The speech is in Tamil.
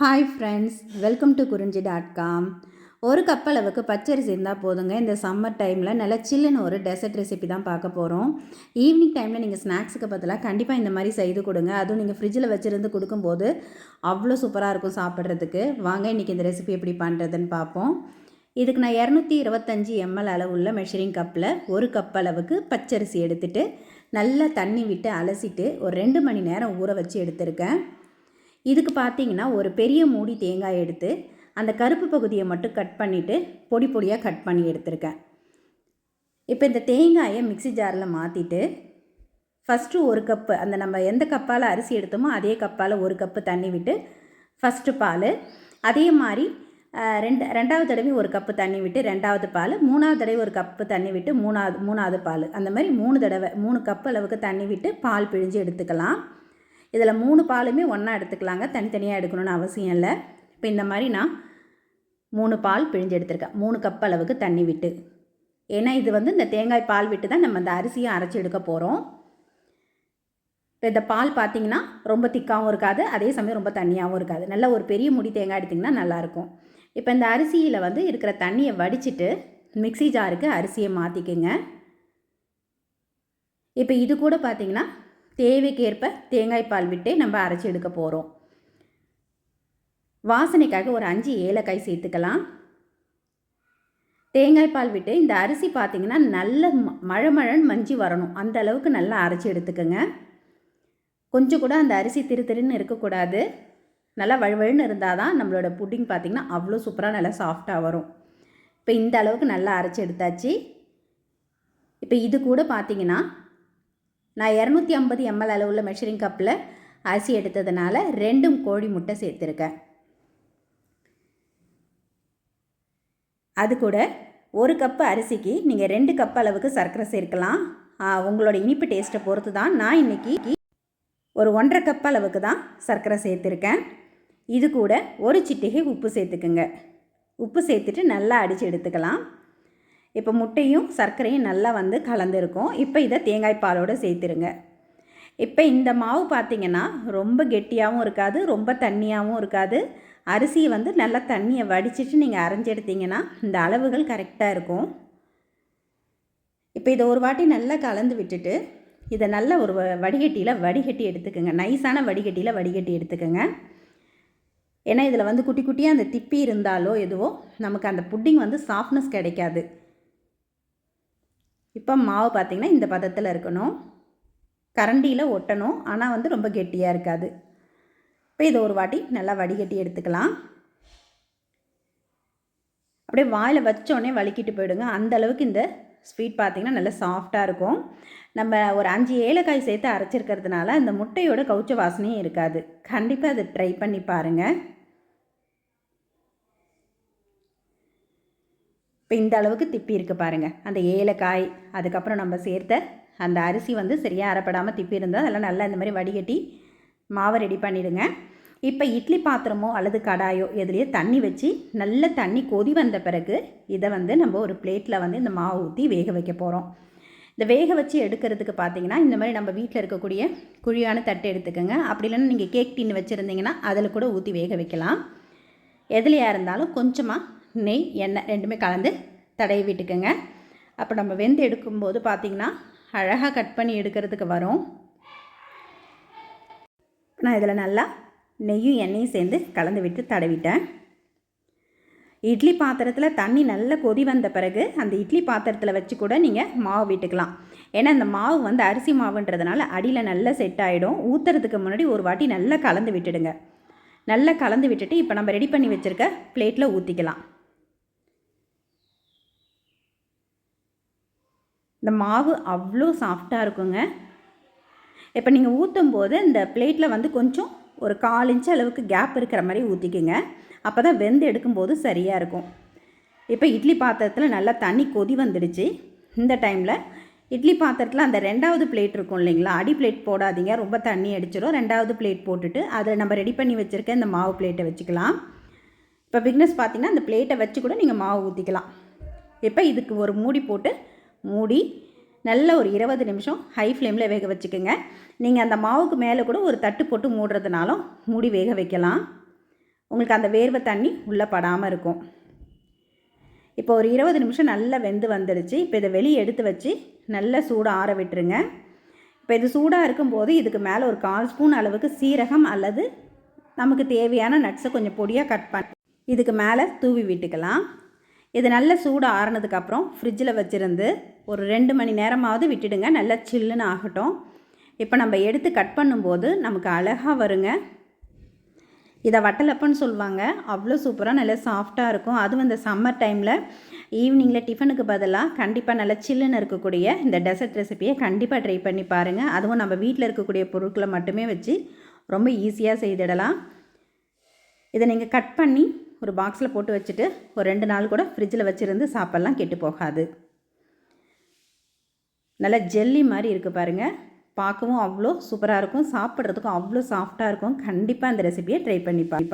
Hi friends welcome to Kurinji dot com ஒரு கப் அளவுக்கு பச்சரிசி இருந்தால் போதுங்க. இந்த சம்மர் டைமில் நல்லா சில்லுன்னு ஒரு டெசர்ட் ரெசிபி தான் பார்க்க போகிறோம் ஈவினிங் டைமில் நீங்கள் ஸ்நாக்ஸுக்கு பதிலாக கண்டிப்பாக இந்த மாதிரி செய்து கொடுங்க. அதுவும் நீங்கள் ஃப்ரிட்ஜில் வச்சுருந்து கொடுக்கும்போது அவ்வளோ சூப்பராக இருக்கும் சாப்பிட்றதுக்கு. வாங்க இன்றைக்கி இந்த ரெசிபி எப்படி பண்ணுறதுன்னு பார்ப்போம். இதுக்கு நான் இரநூத்தி இருபத்தஞ்சி எம்எல் அளவுள்ள மெஷரிங் கப்பில் ஒரு கப் அளவுக்கு பச்சரிசி எடுத்துகிட்டு நல்லா தண்ணி விட்டு அலசிட்டு ஒரு ரெண்டு மணி நேரம் ஊற வச்சு எடுத்திருக்கேன். இதுக்கு பார்த்தீங்கன்னா ஒரு பெரிய மூடி தேங்காய் எடுத்து அந்த கருப்பு பகுதியை மட்டும் கட் பண்ணிவிட்டு பொடி பொடியாக கட் பண்ணி எடுத்திருக்கேன். இப்போ இந்த தேங்காயை மிக்ஸி ஜாரில் மாற்றிட்டு ஃபஸ்ட்டு ஒரு கப்பு அந்த நம்ம எந்த கப்பால் அரிசி எடுத்தோமோ அதே கப்பால் ஒரு கப்பு தண்ணி விட்டு ஃபஸ்ட்டு பால். அதே மாதிரி ரெண்டு ரெண்டாவது தடவை ஒரு கப்பு தண்ணி விட்டு ரெண்டாவது பால். மூணாவது தடவை ஒரு கப்பு தண்ணி விட்டு மூணாவது மூணாவது பால். அந்த மாதிரி மூணு தடவை மூணு கப் அளவுக்கு தண்ணி விட்டு பால் பிழிஞ்சு எடுத்துக்கலாம். இதில் மூணு பாலுமே ஒன்றா எடுத்துக்கலாங்க. தனித்தனியாக எடுக்கணும்னு அவசியம் இல்லை. இப்போ இந்த மாதிரி நான் மூணு பால் பிழிஞ்சு எடுத்திருக்கேன். மூணு கப் அளவுக்கு தண்ணி விட்டு. ஏன்னா இது வந்து இந்த தேங்காய் பால் விட்டு தான் நம்ம அந்த அரிசியை அரைச்சி எடுக்க போகிறோம் இப்போ இந்த பால் பார்த்தீங்கன்னா ரொம்ப திக்காகவும் இருக்காது. அதே சமயம் ரொம்ப தண்ணியாகவும் இருக்காது. நல்ல ஒரு பெரிய முடி தேங்காய் எடுத்திங்கன்னா நல்லாயிருக்கும். இப்போ இந்த அரிசியில் வந்து இருக்கிற தண்ணியை வடிச்சிட்டு மிக்ஸி ஜாருக்கு அரிசியை மாற்றிக்குங்க இப்போ இது கூட பார்த்தீங்கன்னா தேவைக்கேற்ப தேங்காய் பால் விட்டே நம்ம அரைச்சி எடுக்க போகிறோம் வாசனைக்காக ஒரு அஞ்சு ஏலக்காய் சேர்த்துக்கலாம். தேங்காய் பால் விட்டு இந்த அரிசி பார்த்திங்கன்னா நல்ல மழை மழைன்னு மஞ்சி வரணும். அந்த அளவுக்கு நல்லா அரைச்சி எடுத்துக்கோங்க. கொஞ்சம் கூட அந்த அரிசி திரு திருன்னு இருக்கக்கூடாது. நல்லா வழுவழுன்னு இருந்தால் தான் நம்மளோட புட்டிங் பார்த்திங்கன்னா அவ்வளோ சூப்பராக நல்லா சாஃப்டாக வரும். இப்போ இந்த அளவுக்கு நல்லா அரைச்சி எடுத்தாச்சு. இப்போ இது கூட பார்த்தீங்கன்னா நான் இரநூத்தி ஐம்பது எம்எல் அளவுள்ள மெஷரிங் கப்பில் அரிசி எடுத்ததுனால ரெண்டும் கோழி முட்டை சேர்த்துருக்கேன். அது கூட ஒரு கப்பு அரிசிக்கு நீங்கள் ரெண்டு கப் அளவுக்கு சர்க்கரை சேர்க்கலாம். உங்களோட இனிப்பு டேஸ்ட்டை பொறுத்து தான் நான் இன்றைக்கி ஒரு ஒன்றரை கப் அளவுக்கு தான் சர்க்கரை சேர்த்துருக்கேன். இது கூட ஒரு சிட்டிகை உப்பு சேர்த்துக்குங்க. உப்பு சேர்த்துட்டு நல்லா அடித்து எடுத்துக்கலாம். இப்போ முட்டையும் சர்க்கரையும் நல்லா வந்து கலந்துருக்கும். இப்போ இதை தேங்காய் பாலோடு சேர்த்துருங்க. இப்போ இந்த மாவு பார்த்தீங்கன்னா ரொம்ப கெட்டியாகவும் இருக்காது ரொம்ப தண்ணியாகவும் இருக்காது. அரிசியை வந்து நல்லா தண்ணியை வடிச்சிட்டு நீங்கள் அரைஞ்சி எடுத்திங்கன்னா இந்த அளவுகள் கரெக்டாக இருக்கும். இப்போ இதை ஒரு வாட்டி நல்லா கலந்து விட்டுட்டு இதை நல்ல ஒரு வ- வடிகட்டியில் வடிகட்டி எடுத்துக்கோங்க. நைஸான வடிகட்டியில் வடிகட்டி எடுத்துக்கோங்க. ஏன்னா இதில் வந்து குட்டி குட்டியாக அந்த திப்பி இருந்தாலோ எதுவோ நமக்கு அந்த புட்டிங் வந்து சாஃப்ட்னஸ் கிடைக்காது. இப்போ மாவு பார்த்திங்கன்னா இந்த பதத்தில் இருக்கணும். கரண்டியில் ஒட்டணும். ஆனால் வந்து ரொம்ப கெட்டியாக இருக்காது. இப்போ இதை ஒரு வாட்டி நல்லா வடிகட்டி எடுத்துக்கலாம். அப்படியே வாயில் வச்சோடனே வலிக்கிட்டு போயிடுங்க. அந்த அளவுக்கு இந்த ஸ்வீட் பார்த்திங்கன்னா நல்லா சாஃப்டாக இருக்கும். நம்ம ஒரு அஞ்சு ஏலக்காய் சேர்த்து அரைச்சிருக்கிறதுனால அந்த முட்டையோட கவுச்ச வாசனையும் இருக்காது. கண்டிப்பாக அதை ட்ரை பண்ணி பாருங்கள் இப்போ இந்த அளவுக்கு திப்பி இருக்கு பாருங்கள் அந்த ஏலக்காய் அதுக்கப்புறம் நம்ம சேர்த்த அந்த அரிசி வந்து சரியாக அரைப்படாமல் திப்பி இருந்தால் அதெல்லாம் நல்லா இந்த மாதிரி வடிகட்டி மாவை ரெடி பண்ணிவிடுங்க இப்போ இட்லி பாத்திரமோ அல்லது கடாயோ எதுலேயோ தண்ணி வச்சு நல்ல தண்ணி கொதி வந்த பிறகு இதை வந்து நம்ம ஒரு பிளேட்டில் வந்து இந்த மாவு ஊற்றி வேக வைக்க போகிறோம் இந்த வேக வச்சு எடுக்கிறதுக்கு பார்த்தீங்கன்னா இந்த மாதிரி நம்ம வீட்டில் இருக்கக்கூடிய குழியான தட்டை எடுத்துக்கோங்க. அப்படி இல்லைன்னா நீங்கள் கேக் டின்னு வச்சுருந்தீங்கன்னா அதில் கூட ஊற்றி வேக வைக்கலாம். எதுலையாக இருந்தாலும் கொஞ்சமாக நெய் எண்ணெய் ரெண்டுமே கலந்து தடவி விட்டுக்கோங்க. அப்போ நம்ம வெந்து எடுக்கும்போது பார்த்திங்கன்னா அழகாக கட் பண்ணி எடுக்கிறதுக்கு வரும். நான் இதில் நல்லா நெய்யும் எண்ணெயும் சேர்ந்து கலந்து விட்டு தடவிட்டேன். இட்லி பாத்திரத்தில் தண்ணி நல்லா கொதி வந்த பிறகு அந்த இட்லி பாத்திரத்தில் வச்சு கூட நீங்கள் மாவு விட்டுக்கலாம். ஏன்னா இந்த மாவு வந்து அரிசி மாவுன்றதுனால அடியில் நல்லா செட் ஆகிடும் ஊற்றுறதுக்கு முன்னாடி ஒரு வாட்டி நல்லா கலந்து விட்டுடுங்க. நல்லா கலந்து விட்டுட்டு இப்போ நம்ம ரெடி பண்ணி வச்சுருக்க பிளேட்டில் ஊற்றிக்கலாம் இந்த மாவு அவ்வளோ சாஃப்டாக இருக்குங்க. இப்போ நீங்கள் ஊற்றும் போது இந்த பிளேட்டில் வந்து கொஞ்சம் ஒரு கால் இன்ச்சு அளவுக்கு கேப் இருக்கிற மாதிரி ஊற்றிக்குங்க அப்போ தான் வெந்து எடுக்கும்போது சரியாக இருக்கும். இப்போ இட்லி பாத்திரத்தில் நல்லா தண்ணி கொதி வந்துடுச்சு. இந்த டைமில் இட்லி பாத்திரத்தில் அந்த ரெண்டாவது பிளேட் இருக்கும் இல்லைங்களா? அடி பிளேட் போடாதீங்க. ரொம்ப தண்ணி அடிச்சிடும் ரெண்டாவது பிளேட் போட்டுட்டு அதில் நம்ம ரெடி பண்ணி வச்சுருக்க இந்த மாவு பிளேட்டை வச்சுக்கலாம். இப்போ பிக்னஸ் பார்த்தீங்கன்னா அந்த பிளேட்டை வச்சு கூட நீங்கள் மாவு ஊற்றிக்கலாம் இப்போ இதுக்கு ஒரு மூடி போட்டு மூடி நல்ல ஒரு இருபது நிமிஷம் ஹை ஃப்ளேமில் வேக வச்சுக்கோங்க. நீங்கள் அந்த மாவுக்கு மேலே கூட ஒரு தட்டு போட்டு மூடுறதுனாலும் மூடி வேக வைக்கலாம். உங்களுக்கு அந்த வேர்வை தண்ணி உள்ளே படாமல் இருக்கும். இப்போ ஒரு இருபது நிமிஷம் நல்லா வெந்து வந்துடுச்சு. இப்போ இதை வெளியே எடுத்து வச்சு நல்லா சூடாக ஆற விட்டுருங்க. இப்போ இது சூடாக இருக்கும்போது இதுக்கு மேலே ஒரு கால் ஸ்பூன் அளவுக்கு சீரகம் அல்லது நமக்கு தேவையான நட்ஸை கொஞ்சம் பொடியாக கட் பண்ணி இதுக்கு மேலே தூவி விட்டுக்கலாம். இது நல்ல சூடு ஆறுனதுக்கப்புறம் ஃப்ரிட்ஜில் வச்சுருந்து ஒரு ரெண்டு மணி நேரமாவது விட்டுடுங்க. நல்லா சில்லுன்னு ஆகட்டும். இப்போ நம்ம எடுத்து கட் பண்ணும்போது நமக்கு அழகாக வருங்க. இதை வட்டலப்பன்னு சொல்லுவாங்க. அவ்வளோ சூப்பராக நல்லா சாஃப்டாக இருக்கும். அதுவும் இந்த சம்மர் டைமில் ஈவினிங்கில் டிஃபனுக்கு பதிலாக கண்டிப்பாக நல்லா சில்லுன்னு இருக்கக்கூடிய இந்த டெசர்ட் ரெசிபியை கண்டிப்பாக ட்ரை பண்ணி பாருங்கள் அதுவும் நம்ம வீட்டில் இருக்கக்கூடிய பொருட்களை மட்டுமே வச்சு ரொம்ப ஈஸியாக செய்திடலாம். இதை நீங்கள் கட் பண்ணி ஒரு பாக்ஸில் போட்டு வச்சுட்டு ஒரு ரெண்டு நாள் கூட ஃப்ரிட்ஜில் வச்சுருந்து சாப்பிட்லாம் கெட்டு போகாது. நல்லா ஜெல்லி மாதிரி இருக்குது பாருங்கள் பார்க்கவும் அவ்வளோ சூப்பராக இருக்கும். சாப்பிட்றதுக்கும் அவ்வளோ சாஃப்டாக இருக்கும். கண்டிப்பாக அந்த ரெசிபியை ட்ரை பண்ணி பார்ப்பேன்